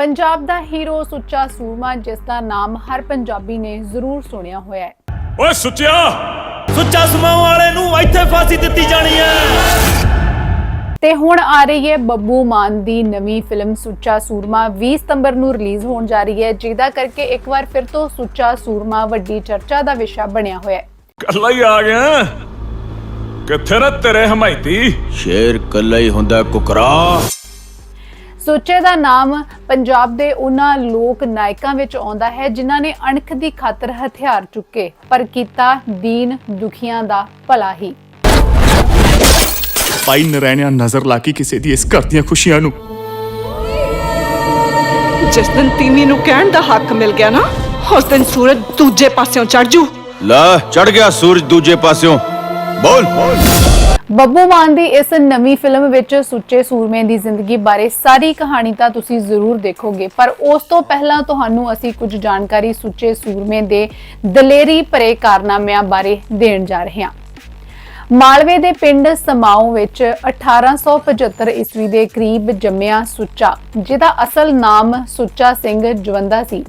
ਪੰਜਾਬ ਦਾ hero Sucha Soorma ਜਿਸ ਦਾ ਨਾਮ ਹਰ ਪੰਜਾਬੀ ਨੇ ਜ਼ਰੂਰ ਸੁਣਿਆ ਹੋਇਆ ਹੈ। ਓਏ ਸੁੱਚਿਆ! ਸੁੱਚਾ ਸਮਾਉ ਵਾਲੇ ਨੂੰ ਇੱਥੇ ਫਾਂਸੀ ਦਿੱਤੀ ਜਾਣੀ ਹੈ। ਤੇ ਹੁਣ ਆ ਰਹੀ ਹੈ ਬੱਬੂ ਮਾਨ ਦੀ ਨਵੀਂ ਫਿਲਮ ਸੁੱਚਾ ਸੂਰਮਾ। 20 ਸਤੰਬਰ ਨੂੰ ਰਿਲੀਜ਼ ਹੋਣ ਜਾ ਰਹੀ ਹੈ। ਜਿਹਦਾ ਕਰਕੇ ਇੱਕ ਵਾਰ ਫਿਰ ਤੋਂ ਸੁੱਚਾ ਸੂਰਮਾ ਵੱਡੀ ਚਰਚਾ ਦਾ ਵਿਸ਼ਾ ਬਣਿਆ ਹੋਇਆ ਹੈ। ਕੱਲਾ ਹੀ ਆ ਗਿਆ। ਕਿੱਥੇ ਨਾ ਤੇਰੇ ਹਮਾਇਤੀ? ਸ਼ੇਰ ਕੱਲਾ ਹੀ ਹੁੰਦਾ ਕੁਕਰਾ। ਸੁੱਚੇ ਦਾ ਨਾਮ ਪੰਜਾਬ ਦੇ ਉਹਨਾਂ ਲੋਕ ਨਾਇਕਾਂ ਵਿੱਚ ਆਉਂਦਾ ਹੈ ਜਿਨ੍ਹਾਂ ਨੇ ਅਣਖ ਦੀ ਖਾਤਰ ਹਥਿਆਰ ਚੁੱਕੇ ਪਰ ਕੀਤਾ ਦੀਨ ਦੁਖੀਆਂ ਦਾ ਭਲਾ ਹੀ। ਭਾਈ ਨਰੈਣਿਆ ਨਜ਼ਰ ਲਾ ਕੇ ਕਿਸੇ ਦੀ ਇਸ ਘਰ ਦੀਆਂ ਖੁਸ਼ੀਆਂ ਨੂੰ। ਜਿਸ ਦਿਨ ਤੀਵੀਂ ਨੂੰ ਕਹਿਣ ਦਾ ਹੱਕ ਮਿਲ ਗਿਆ ਨਾ ਉਸ ਦਿਨ ਸੂਰਜ ਦੂਜੇ ਪਾਸਿਓਂ ਚੜ ਜੂ। ਲੈ ਚੜ ਗਿਆ ਸੂਰਜ ਦੂਜੇ ਪਾਸਿਓਂ। ਬੋਲ। ਬੱਬੂ ਮਾਨ ਦੀ ਇਸ ਨਵੀਂ ਫਿਲਮ ਵਿੱਚ ਸੁੱਚੇ ਸੂਰਮੇ ਦੀ ਜ਼ਿੰਦਗੀ ਬਾਰੇ ਸਾਰੀ ਕਹਾਣੀ ਤਾਂ ਤੁਸੀਂ ਜ਼ਰੂਰ ਦੇਖੋਗੇ, ਪਰ ਉਸ ਤੋਂ ਪਹਿਲਾਂ ਤੁਹਾਨੂੰ ਅਸੀਂ ਕੁਝ ਜਾਣਕਾਰੀ ਸੁੱਚੇ ਸੂਰਮੇ ਦੇ ਦਲੇਰੀ ਭਰੇ ਕਾਰਨਾਮਿਆਂ ਬਾਰੇ ਦੇਣ ਜਾ ਰਹੇ ਹਾਂ। ਮਾਲਵੇ ਦੇ ਪਿੰਡ ਸਮਾਓ ਵਿੱਚ 1875 ਈਸਵੀ ਦੇ ਕਰੀਬ ਜੰਮਿਆ ਸੁੱਚਾ, ਜਿਹਦਾ ਅਸਲ ਨਾਮ ਸੁੱਚਾ ਸਿੰਘ ਜਵੰਦਾ ਸੀ।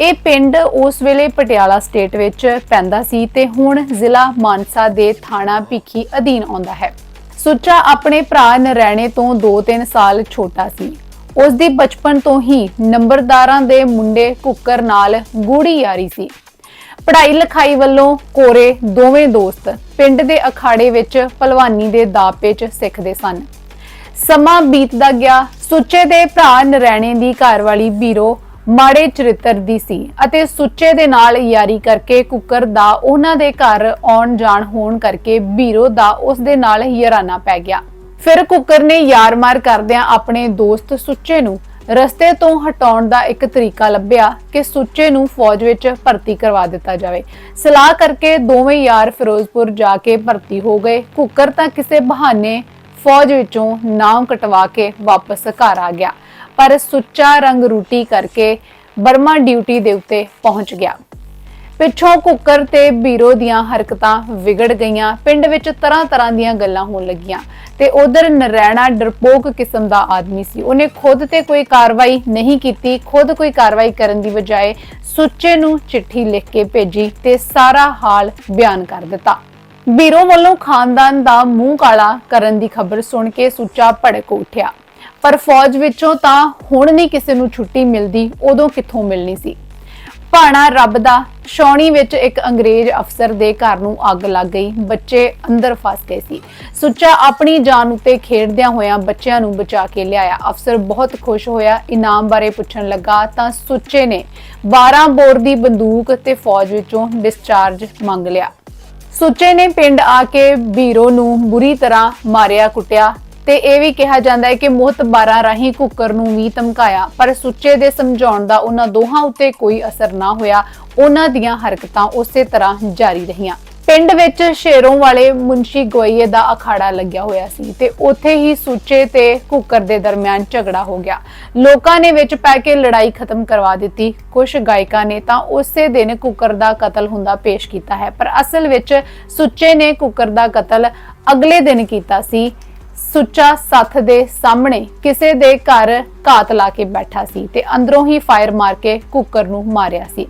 ਇਹ ਪਿੰਡ ਉਸ ਵੇਲੇ ਪਟਿਆਲਾ ਸਟੇਟ ਵਿੱਚ ਪੈਂਦਾ ਸੀ ਤੇ ਹੁਣ ਜ਼ਿਲ੍ਹਾ ਮਾਨਸਾ ਦੇ ਥਾਣਾ ਭਿੱਖੀ ਅਧੀਨ ਆਉਂਦਾ ਹੈ। ਸੁੱਚਾ ਆਪਣੇ ਭਰਾ ਨਰੈਣੇ ਤੋਂ 2-3 ਸਾਲ ਛੋਟਾ ਸੀ। ਉਸ ਦੀ ਬਚਪਨ ਤੋਂ ਹੀ ਨੰਬਰਦਾਰਾਂ ਦੇ ਮੁੰਡੇ ਕੁੱਕਰ ਨਾਲ ਗੂੜੀ ਯਾਰੀ ਸੀ। ਪੜ੍ਹਾਈ ਲਿਖਾਈ ਵੱਲੋਂ ਕੋਰੇ ਦੋਵੇਂ ਦੋਸਤ ਪਿੰਡ ਦੇ ਅਖਾੜੇ ਵਿੱਚ ਪਹਿਲਵਾਨੀ ਦੇ ਦਾਪੇ 'ਚ ਸਿੱਖਦੇ ਸਨ। ਸਮਾਂ ਬੀਤਦਾ ਗਿਆ। ਸੁੱਚੇ ਦੇ ਭਰਾ ਨਰੈਣੇ ਦੀ ਘਰਵਾਲੀ ਬੀਰੋ ਮਾੜੇ ਚਰਿੱਤਰ ਦੀ ਸੀ ਅਤੇ ਸੁੱਚੇ ਦੇ ਨਾਲ ਯਾਰੀ ਕਰਕੇ ਕੁੱਕਰ ਦਾ ਉਹਨਾਂ ਦੇ ਘਰ ਆਉਣ ਜਾਣ ਹੋਣ ਕਰਕੇ ਬੀਰੋ ਦਾ ਉਸ ਦੇ ਨਾਲ ਯਾਰਾਨਾ ਪੈ ਗਿਆ। ਫਿਰ ਕੁੱਕਰ ਨੇ ਯਾਰ ਮਾਰ ਕਰਦਿਆਂ ਆਪਣੇ ਦੋਸਤ ਸੁੱਚੇ ਨੂੰ ਰਸਤੇ ਤੋਂ ਹਟਾਉਣ ਦਾ ਇੱਕ ਤਰੀਕਾ ਲੱਭਿਆ ਕਿ ਸੁੱਚੇ ਨੂੰ ਫੌਜ ਵਿੱਚ ਭਰਤੀ ਕਰਵਾ ਦਿੱਤਾ ਜਾਵੇ। ਸਲਾਹ ਕਰਕੇ ਦੋਵੇਂ ਯਾਰ ਫਿਰੋਜ਼ਪੁਰ ਜਾ ਕੇ ਭਰਤੀ ਹੋ ਗਏ। ਕੁੱਕਰ ਤਾਂ ਕਿਸੇ ਬਹਾਨੇ ਫੌਜ ਵਿੱਚੋਂ ਨਾਮ ਕਟਵਾ ਕੇ ਵਾਪਸ ਘਰ ਆ ਗਿਆ। ਪਰ ਸੁੱਚਾ ਰੰਗ ਰੂਟੀ ਕਰਕੇ ਬਰਮਾ ਡਿਊਟੀ ਦੇ ਉੱਤੇ ਪਹੁੰਚ ਗਿਆ। ਪਿੱਛੋਂ ਕੁੱਕਰ ਤੇ ਬੀਰੋ ਦੀਆਂ ਹਰਕਤਾਂ ਵਿਗੜ ਗਈਆਂ। ਪਿੰਡ ਵਿੱਚ ਤਰ੍ਹਾਂ-ਤਰ੍ਹਾਂ ਦੀਆਂ ਗੱਲਾਂ ਹੋਣ ਲੱਗੀਆਂ ਤੇ ਉਧਰ ਨਰੈਣਾ ਡਰਪੋਕ ਕਿਸਮ ਦਾ ਆਦਮੀ ਸੀ। ਉਹਨੇ ਖੁਦ ਤੇ ਕੋਈ ਕਾਰਵਾਈ ਨਹੀਂ ਕੀਤੀ। ਖੁਦ ਕੋਈ ਕਾਰਵਾਈ ਕਰਨ ਦੀ ਬਜਾਏ ਸੁੱਚੇ ਨੂੰ ਚਿੱਠੀ ਲਿਖ ਕੇ ਭੇਜੀ ਤੇ ਸਾਰਾ ਹਾਲ ਬਿਆਨ ਕਰ ਦਿੱਤਾ। ਬੀਰੋ ਵੱਲੋਂ ਖਾਨਦਾਨ ਦਾ ਮੂੰਹ ਕਾਲਾ ਕਰਨ ਦੀ ਖਬਰ ਸੁਣ ਕੇ ਸੁੱਚਾ ਭੜਕ ਉੱਠਿਆ। ਪਰ ਫੌਜ ਵਿੱਚੋਂ ਤਾਂ ਹੁਣ ਨਹੀਂ ਕਿਸੇ ਨੂੰ ਛੁੱਟੀ ਮਿਲਦੀ, ਉਦੋਂ ਕਿੱਥੋਂ ਮਿਲਣੀ ਸੀ? ਭਾਣਾ ਰੱਬ ਦਾ ਸ਼ੌਣੀ ਵਿੱਚ ਇੱਕ ਅੰਗਰੇਜ਼ ਅਫਸਰ ਦੇ ਘਰ ਨੂੰ ਅੱਗ ਲੱਗ ਗਈ, ਬੱਚੇ ਅੰਦਰ ਫਸ ਗਏ ਸੀ। ਸੁੱਚਾ ਆਪਣੀ ਜਾਨ ਉੱਤੇ ਖੇਡਦਿਆਂ ਹੋਇਆਂ ਬੱਚਿਆਂ ਨੂੰ ਬਚਾ ਕੇ ਲਿਆਇਆ। ਅਫਸਰ ਬਹੁਤ ਖੁਸ਼ ਹੋਇਆ, ਇਨਾਮ ਬਾਰੇ ਪੁੱਛਣ ਲੱਗਾ ਤਾਂ ਸੁੱਚੇ ਨੇ 12 ਬੋਰ ਦੀ ਬੰਦੂਕ ਤੇ ਫੌਜ ਵਿੱਚੋਂ ਡਿਸਚਾਰਜ ਮੰਗ ਲਿਆ। ਸੁੱਚੇ ਨੇ ਪਿੰਡ ਆ ਕੇ ਬੀਰੋ ਨੂੰ ਬੁਰੀ ਤਰ੍ਹਾਂ ਮਾਰਿਆ ਕੁੱਟਿਆ ਤੇ ਇਹ ਵੀ ਕਿਹਾ ਜਾਂਦਾ ਹੈ ਕਿ ਮੋਹਤ 12 ਰਾਹੀਂ ਕੁੱਕਰ ਨੂੰ ਵੀ ਧਮਕਾਇਆ, ਪਰ ਸੁੱਚੇ ਦੇ ਸਮਝਾਉਣ ਦਾ ਉਹਨਾਂ ਦੋਹਾਂ ਉੱਤੇ ਕੋਈ ਅਸਰ ਨਾ ਹੋਇਆ। ਉਹਨਾਂ ਦੀਆਂ ਹਰਕਤਾਂ ਉਸੇ ਤਰ੍ਹਾਂ ਜਾਰੀ ਰਹੀਆਂ। ਪਿੰਡ ਵਿੱਚ ਸ਼ੇਰੋਂ ਵਾਲੇ ਮੁੰਸ਼ੀ ਗੋਈਏ ਦਾ ਅਖਾੜਾ ਲੱਗਿਆ ਹੋਇਆ ਸੀ ਤੇ ਉੱਥੇ ਹੀ ਸੁੱਚੇ ਤੇ ਕੁੱਕਰ ਦੇ ਦਰਮਿਆਨ ਝਗੜਾ ਹੋ ਗਿਆ। ਲੋਕਾਂ ਨੇ ਵਿੱਚ ਪੈ ਕੇ ਲੜਾਈ ਖਤਮ ਕਰਵਾ ਦਿੱਤੀ। ਕੁਝ ਗਾਇਕਾਂ ਨੇ ਤਾਂ ਉਸੇ ਦਿਨ ਕੁੱਕਰ ਦਾ ਕਤਲ ਹੁੰਦਾ ਪੇਸ਼ ਕੀਤਾ ਹੈ, ਪਰ ਅਸਲ ਵਿੱਚ ਸੁੱਚੇ ਨੇ ਕੁੱਕਰ ਦਾ ਕਤਲ ਅਗਲੇ ਦਿਨ ਕੀਤਾ ਸੀ। ਸੁੱਚਾ ਸੱਥ ਦੇ ਸਾਹਮਣੇ ਕਿਸੇ ਦੇ ਘਰ ਘਾਤ ਲਾ ਕੇ ਬੈਠਾ ਸੀ ਤੇ ਅੰਦਰੋਂ ਹੀ ਫਾਇਰ ਮਾਰ ਕੇ ਕੁੱਕਰ ਨੂੰ ਮਾਰਿਆ ਸੀ।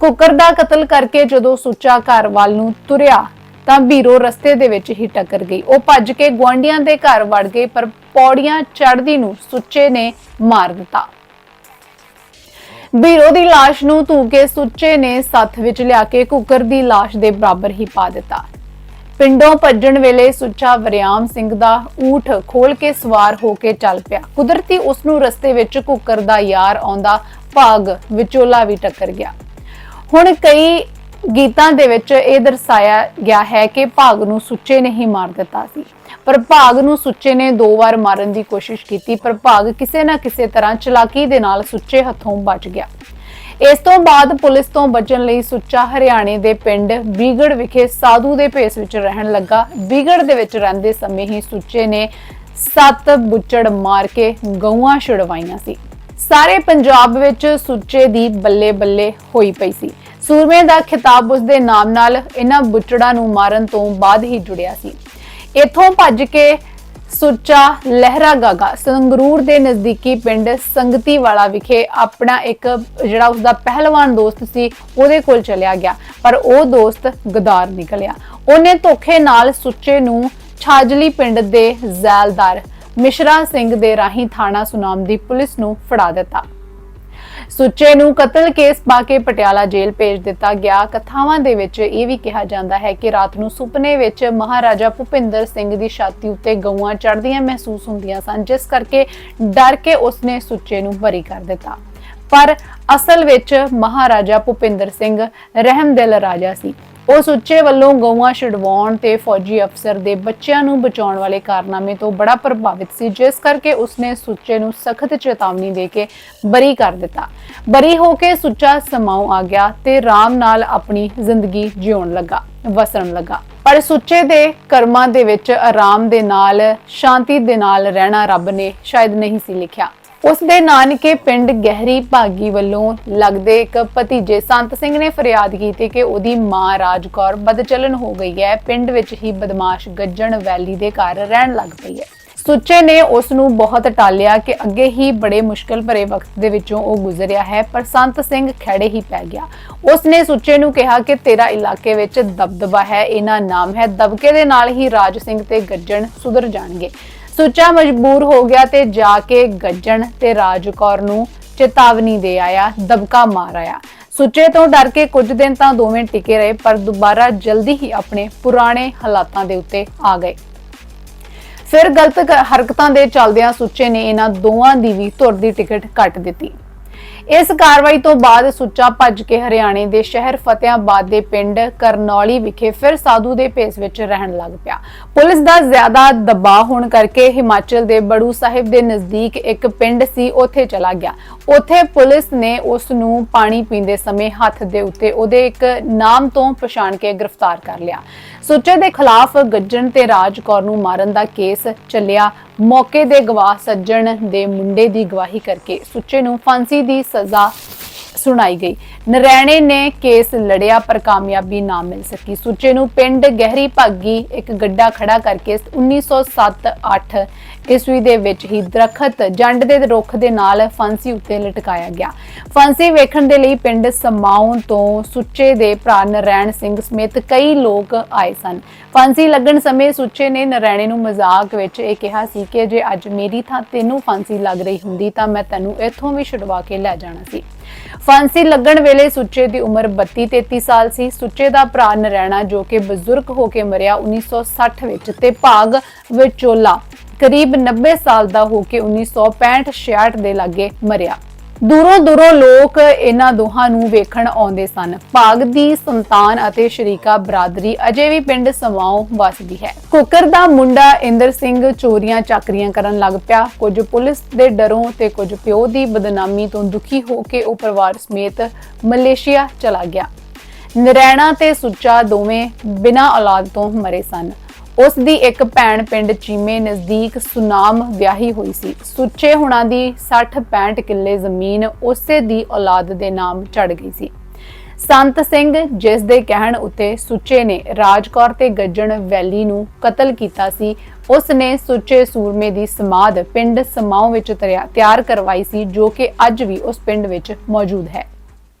ਕੁੱਕਰ ਦਾ ਕਤਲ ਕਰਕੇ ਜਦੋਂ ਸੁੱਚਾ ਘਰ ਵੱਲ ਨੂੰ ਤੁਰਿਆ, ਤਾਂ ਬੀਰੋ ਰਸਤੇ ਦੇ ਵਿੱਚ ਹੀ ਟੱਕਰ ਗਈ। ਉਹ ਭੱਜ ਕੇ ਗੁਆਂਢੀਆਂ ਦੇ ਘਰ ਵੜ ਗਈ, ਪਰ ਪੌੜੀਆਂ ਚੜ੍ਹਦੀ ਨੂੰ ਸੁੱਚੇ ਨੇ ਮਾਰ ਦਿੱਤਾ। ਬੀਰੋ ਦੀ ਲਾਸ਼ ਨੂੰ ਧੂ ਕੇ ਸੁੱਚੇ ਨੇ ਸੱਥ ਵਿੱਚ ਲਿਆ ਕੇ ਕੁੱਕਰ ਦੀ ਲਾਸ਼ ਦੇ ਬਰਾਬਰ ਹੀ ਪਾ ਦਿੱਤਾ। ਪਿੰਡੋਂ ਭੱਜਣ ਵੇਲੇ ਸੁੱਚਾ ਵਰਿਆਮ ਸਿੰਘ ਦਾ ਊਠ ਖੋਲ ਕੇ ਸਵਾਰ ਹੋ ਕੇ ਚੱਲ ਪਿਆ। ਕੁਦਰਤੀ ਉਸ ਨੂੰ ਰਸਤੇ ਵਿੱਚ ਕੁੱਕਰ ਦਾ ਯਾਰ ਆਉਂਦਾ ਭਾਗ ਵਿਚੋਲਾ ਵੀ ਟੱਕਰ ਗਿਆ। ਹੁਣ ਕਈ ਗੀਤਾਂ ਦੇ ਵਿੱਚ ਇਹ ਦਰਸਾਇਆ ਗਿਆ ਹੈ ਕਿ ਭਾਗ ਨੂੰ ਸੁੱਚੇ ਨੇ ਹੀ ਮਾਰ ਦਿੱਤਾ ਸੀ। ਪਰ ਭਾਗ ਨੂੰ ਸੁੱਚੇ ਨੇ ਦੋ ਵਾਰ ਮਾਰਨ ਦੀ ਕੋਸ਼ਿਸ਼ ਕੀਤੀ, ਪਰ ਭਾਗ ਕਿਸੇ ਨਾ ਕਿਸੇ ਤਰ੍ਹਾਂ ਚਲਾਕੀ ਦੇ ਨਾਲ ਸੁੱਚੇ ਹੱਥੋਂ ਬਚ ਗਿਆ। ਇਸ ਤੋਂ ਬਾਅਦ ਪੁਲਿਸ ਤੋਂ ਬਚਣ ਲਈ ਸੁੱਚਾ ਹਰਿਆਣੇ ਦੇ ਪਿੰਡ ਬੀਗੜ ਵਿਖੇ ਸਾਧੂ ਦੇ ਭੇਸ ਵਿੱਚ ਰਹਿਣ ਲੱਗਾ। ਬੀਗੜ ਦੇ ਵਿੱਚ ਰਹਿੰਦੇ ਸਮੇਂ ਹੀ ਸੁੱਚੇ ਨੇ ਸੱਤ ਬੁੱਚੜ ਮਾਰ ਕੇ ਗਊਆਂ ਛੁਡਵਾਈਆਂ ਸੀ। ਸਾਰੇ ਪੰਜਾਬ ਵਿੱਚ ਸੁੱਚੇ ਦੀ ਬੱਲੇ ਬੱਲੇ ਹੋਈ ਪਈ ਸੀ। ਸੂਰਮੇ ਦਾ ਖਿਤਾਬ ਉਸ ਦੇ ਨਾਮ ਨਾਲ ਇਹਨਾਂ ਬੁੱਚੜਾਂ ਨੂੰ ਮਾਰਨ ਤੋਂ ਬਾਅਦ ਹੀ ਜੁੜਿਆ ਸੀ। ਇੱਥੋਂ ਭੱਜ ਕੇ ਸੁੱਚਾ ਲਹਿਰਾ ਗਾਗਾ ਸੰਗਰੂਰ ਦੇ ਨਜ਼ਦੀਕੀ ਪਿੰਡ ਸੰਗਤੀ ਵਾਲਾ ਵਿਖੇ ਆਪਣਾ ਇੱਕ ਜਿਹੜਾ ਉਸਦਾ ਪਹਿਲਵਾਨ ਦੋਸਤ ਸੀ, ਉਹਦੇ ਕੋਲ ਚਲਿਆ ਗਿਆ, ਪਰ ਉਹ ਦੋਸਤ ਗਦਾਰ ਨਿਕਲਿਆ। ਉਹਨੇ ਧੋਖੇ ਨਾਲ ਸੁੱਚੇ ਨੂੰ ਛਾਜਲੀ ਪਿੰਡ ਦੇ ਜ਼ੈਲਦਾਰ ਮਿਸ਼ਰਾ ਸਿੰਘ ਦੇ ਰਾਹੀਂ ਥਾਣਾ ਸੁਨਾਮ ਦੀ ਪੁਲਿਸ ਨੂੰ ਫੜਾ ਦਿੱਤਾ। ਸੁੱਚੇ ਨੂੰ ਕਤਲ ਕੇਸ ਪਾ ਕੇ ਪਟਿਆਲਾ ਜੇਲ੍ਹ ਭੇਜ ਦਿੱਤਾ ਗਿਆ। ਕਥਾਵਾਂ ਦੇ ਵਿੱਚ ਇਹ ਵੀ ਕਿਹਾ ਜਾਂਦਾ ਹੈ ਕਿ ਰਾਤ ਨੂੰ ਸੁਪਨੇ ਵਿੱਚ ਮਹਾਰਾਜਾ ਭੁਪਿੰਦਰ ਸਿੰਘ ਦੀ ਛਾਤੀ ਉੱਤੇ ਗਊਆਂ ਚੜ੍ਹਦੀਆਂ ਮਹਿਸੂਸ ਹੁੰਦੀਆਂ ਸਨ, ਜਿਸ ਕਰਕੇ ਡਰ ਕੇ ਉਸਨੇ ਸੁੱਚੇ ਨੂੰ ਬਰੀ ਕਰ ਦਿੱਤਾ। ਪਰ ਅਸਲ ਵਿੱਚ ਮਹਾਰਾਜਾ ਭੁਪਿੰਦਰ ਸਿੰਘ ਰਹਿਮਦਿਲ ਰਾਜਾ ਸੀ। ਉਹ ਸੁੱਚੇ ਵੱਲੋਂ ਗਊਆਂ ਛਡਵਾਉਣ ਤੇ ਫੌਜੀ ਅਫਸਰ ਦੇ ਬੱਚਿਆਂ ਨੂੰ ਬਚਾਉਣ ਵਾਲੇ ਕਾਰਨਾਮੇ ਤੋਂ ਬੜਾ ਪ੍ਰਭਾਵਿਤ ਸੀ, ਜਿਸ ਕਰਕੇ ਉਸਨੇ ਸੁੱਚੇ ਨੂੰ ਸਖਤ ਚੇਤਾਵਨੀ ਦੇ ਕੇ ਬਰੀ ਕਰ ਦਿੱਤਾ। ਬਰੀ ਹੋ ਕੇ ਸੁੱਚਾ ਸਮਾਉ ਆ ਗਿਆ ਤੇ ਰਾਮ ਨਾਲ ਆਪਣੀ ਜ਼ਿੰਦਗੀ ਜਿਉਣ ਲੱਗਾ, ਵਸਣ ਲੱਗਾ। ਪਰ ਸੁੱਚੇ ਦੇ ਕਰਮਾਂ ਦੇ ਵਿੱਚ ਆਰਾਮ ਦੇ ਨਾਲ, ਸ਼ਾਂਤੀ ਦੇ ਨਾਲ ਰਹਿਣਾ ਰੱਬ ਨੇ ਸ਼ਾਇਦ ਨਹੀਂ ਸੀ ਲਿਖਿਆ। ਉਸ ਦੇ ਨਾਨਕੇ ਪਿੰਡ ਗਹਿਰੀ ਭਾਗੀ ਵੱਲੋਂ ਲੱਗਦੇ ਇੱਕ ਭਤੀਜੇ ਸੰਤ ਸਿੰਘ ਨੇ ਫਰਿਆਦ ਕੀਤੀ ਕਿ ਉਹਦੀ ਮਾਂ ਰਾਜਕੌਰ ਬਦਚਲਨ ਹੋ ਗਈ ਹੈ। ਪਿੰਡ ਵਿੱਚ ਹੀ ਬਦਮਾਸ਼ ਗੱਜਣ ਵੈਲੀ ਦੇ ਘਰ ਰਹਿਣ ਲੱਗ ਪਈ ਹੈ। ਸੁੱਚੇ ਨੇ ਉਸ ਨੂੰ ਬਹੁਤ ਟਾਲਿਆ ਕਿ ਅੱਗੇ ਹੀ ਬੜੇ ਮੁਸ਼ਕਲ ਭਰੇ ਵਕਤ ਦੇ ਵਿੱਚੋਂ ਉਹ ਗੁਜ਼ਰਿਆ ਹੈ, ਪਰ ਸੰਤ ਸਿੰਘ ਖੜੇ ਹੀ ਪੈ ਗਿਆ। ਉਸ ਨੇ ਸੁੱਚੇ ਨੂੰ ਕਿਹਾ ਕਿ ਤੇਰਾ ਇਲਾਕੇ ਵਿੱਚ ਦਬਦਬਾ ਹੈ, ਇਹਨਾਂ ਨਾਮ ਹੈ, ਦਬਕੇ ਦੇ ਨਾਲ ਹੀ ਰਾਜ ਸਿੰਘ ਤੇ ਗੱਜਣ ਸੁਧਰ ਜਾਣਗੇ। ਸੁੱਚਾ ਮਜਬੂਰ ਹੋ ਗਿਆ ਤੇ ਜਾ ਕੇ ਗੱਜਣ ਤੇ ਰਾਜਕੌਰ ਨੂੰ ਚੇਤਾਵਨੀ ਦੇ ਆਇਆ, ਦਬਕਾ ਮਾਰ ਆਇਆ। ਸੁੱਚੇ ਤੋਂ ਡਰ ਕੇ ਕੁਝ ਦਿਨ ਤਾਂ ਦੋਵੇਂ ਟਿਕੇ ਰਹੇ, ਪਰ ਦੁਬਾਰਾ ਜਲਦੀ ਹੀ ਆਪਣੇ ਪੁਰਾਣੇ ਹਾਲਾਤਾਂ ਦੇ ਉੱਤੇ ਆ ਗਏ। ਫਿਰ ਗਲਤ ਹਰਕਤਾਂ ਦੇ ਚੱਲਦਿਆਂ ਸੁੱਚੇ ਨੇ ਇਹਨਾਂ ਦੋਵਾਂ ਦੀ ਵੀ ਧੁਰ ਦੀ ਟਿਕਟ ਕੱਟ ਦਿੱਤੀ। ਇਸ ਕਾਰਵਾਈ ਤੋਂ ਬਾਅਦ ਸੁੱਚਾ ਭੱਜ ਕੇ ਹਰਿਆਣੇ ਦੇ ਸ਼ਹਿਰ ਫਤਿਆਬਾਦ ਦੇ ਪਿੰਡ ਕਰਨੌਲੀ ਵਿਖੇ ਫਿਰ ਸਾਧੂ ਦੇ ਭੇਸ ਵਿੱਚ ਰਹਿਣ ਲੱਗ ਪਿਆ। ਪੁਲਿਸ ਦਾ ਜ਼ਿਆਦਾ ਦਬਾਅ ਹੋਣ ਕਰਕੇ ਹਿਮਾਚਲ ਦੇ ਬੜੂ ਸਾਹਿਬ ਦੇ ਨਜ਼ਦੀਕ ਇੱਕ ਪਿੰਡ ਸੀ, ਉੱਥੇ ਚਲਾ ਗਿਆ। ਉੱਥੇ ਪੁਲਿਸ ਨੇ ਉਸ ਨੂੰ ਪਾਣੀ ਪੀਂਦੇ ਸਮੇਂ ਹੱਥ ਦੇ ਉੱਤੇ ਉਹਦੇ ਇੱਕ ਨਾਮ ਤੋਂ ਪਛਾਣ ਕੇ ਗ੍ਰਿਫਤਾਰ ਕਰ ਲਿਆ। ਸੁੱਚੇ ਦੇ ਖਿਲਾਫ ਗੱਜਣ ਤੇ ਰਾਜ ਕੌਰ ਨੂੰ ਮਾਰਨ ਦਾ ਕੇਸ ਚੱਲਿਆ। ਮੌਕੇ ਦੇ ਗਵਾਹ ਸੱਜਣ ਦੇ ਮੁੰਡੇ ਦੀ ਗਵਾਹੀ ਕਰਕੇ ਸੁੱਚੇ ਨੂੰ ਫਾਂਸੀ ਦੀ ਸਜ਼ਾ ਸੁਣਾਈ ਗਈ। ਨਰੈਣੇ ਨੇ ਕੇਸ ਲੜਿਆ ਪਰ ਕਾਮਯਾਬੀ ਨਾ ਮਿਲ ਸਕੀ। ਸੁੱਚੇ ਨੂੰ ਪਿੰਡ ਗਹਿਰੀ ਭਾਗੀ ਇੱਕ ਗੱਡਾ ਖੜਾ ਕਰਕੇ 1907-8 ਈਸਵੀ ਦੇ ਵਿੱਚ ਹੀ ਦਰਖਤ ਜੰਡ ਦੇ ਰੁੱਖ ਦੇ ਨਾਲ ਫਾਂਸੀ ਉੱਤੇ ਲਟਕਾਇਆ ਗਿਆ। ਫਾਂਸੀ ਵੇਖਣ ਦੇ ਲਈ ਪਿੰਡ ਸਮਾਉਂ ਤੋਂ ਸੁੱਚੇ ਦੇ ਭਰਾ ਨਰੈਣ ਸਿੰਘ ਸਮੇਤ ਕਈ ਲੋਕ ਆਏ ਸਨ। ਫਾਂਸੀ ਲੱਗਣ ਸਮੇਂ ਸੁੱਚੇ ਨੇ ਨਰੈਣੇ ਨੂੰ ਮਜ਼ਾਕ ਵਿੱਚ ਇਹ ਕਿਹਾ ਸੀ ਕਿ ਜੇ ਅੱਜ ਮੇਰੀ ਥਾਂ ਤੈਨੂੰ ਫਾਂਸੀ ਲੱਗ ਰਹੀ ਹੁੰਦੀ ਤਾਂ ਮੈਂ ਤੈਨੂੰ ਇੱਥੋਂ ਵੀ ਛੁਡਵਾ ਕੇ ਲੈ ਜਾਣਾ ਸੀ। ਫਾਂਸੀ ਲੱਗਣ ਵੇਲੇ ਸੁੱਚੇ ਦੀ ਉਮਰ 32 33 ਸਾਲ ਸੀ। ਸੁੱਚੇ ਦਾ ਭਰਾ ਨਰੈਣਾ ਜੋ ਕਿ ਬਜ਼ੁਰਗ ਹੋ ਕੇ ਮਰਿਆ 1960 ਵਿੱਚ ਤੇ ਭਾਗ ਵਿਚੋਲਾ ਕਰੀਬ 90 ਸਾਲ ਦਾ ਹੋ ਕੇ 1965 66 ਦੇ ਲਾਗੇ ਮਰਿਆ। ਦੂਰੋਂ ਦੂਰੋਂ ਲੋਕ ਇਹਨਾਂ ਦੋਹਾਂ ਨੂੰ ਵੇਖਣ ਆਉਂਦੇ ਸਨ। ਭਾਗ ਦੀ ਸੰਤਾਨ ਅਤੇ ਸ਼ਰੀਕਾ ਬਰਾਦਰੀ ਅਜੇ ਵੀ ਪਿੰਡ ਸਮਾਓ ਵਸਦੀ ਹੈ। ਕੁੱਕਰ ਦਾ ਮੁੰਡਾ ਇੰਦਰ ਸਿੰਘ ਚੋਰੀਆਂ ਚਾਕਰੀਆਂ ਕਰਨ ਲੱਗ ਪਿਆ। ਕੁਝ ਪੁਲਿਸ ਦੇ ਡਰੋਂ ਤੇ ਕੁਝ ਪਿਓ ਦੀ ਬਦਨਾਮੀ ਤੋਂ ਦੁਖੀ ਹੋ ਕੇ ਉਹ ਪਰਿਵਾਰ ਸਮੇਤ ਮਲੇਸ਼ੀਆ ਚਲਾ ਗਿਆ। ਨਰੈਣਾ ਤੇ ਸੁੱਚਾ ਦੋਵੇਂ ਬਿਨਾਂ ਔਲਾਦ ਤੋਂ ਮਰੇ ਸਨ। ਉਸ ਦੀ ਇੱਕ ਭੈਣ ਪਿੰਡ ਚੀਮੇ ਨਜ਼ਦੀਕ ਸੁਨਾਮ ਵਿਆਹੀ ਹੋਈ ਸੀ। ਸੁੱਚੇ ਹੁਣਾਂ ਦੀ 60-65 ਕਿੱਲੇ ਜ਼ਮੀਨ ਉਸੇ ਦੀ ਔਲਾਦ ਦੇ ਨਾਮ ਚੜ ਗਈ ਸੀ। ਸੰਤ ਸਿੰਘ ਜਿਸ ਦੇ ਕਹਿਣ ਉੱਤੇ ਸੁੱਚੇ ਨੇ ਰਾਜਕੌਰ ਤੇ ਗੱਜਣ ਵੈਲੀ ਨੂੰ ਕਤਲ ਕੀਤਾ ਸੀ ਉਸ ਨੇ ਸੁੱਚੇ ਸੂਰਮੇ ਦੀ ਸਮਾਧ ਪਿੰਡ ਸਮਾਉ ਵਿੱਚ ਤਰਿਆ- ਤਿਆਰ ਕਰਵਾਈ ਸੀ, ਜੋ ਕਿ ਅੱਜ ਵੀ ਉਸ ਪਿੰਡ ਵਿੱਚ ਮੌਜੂਦ ਹੈ।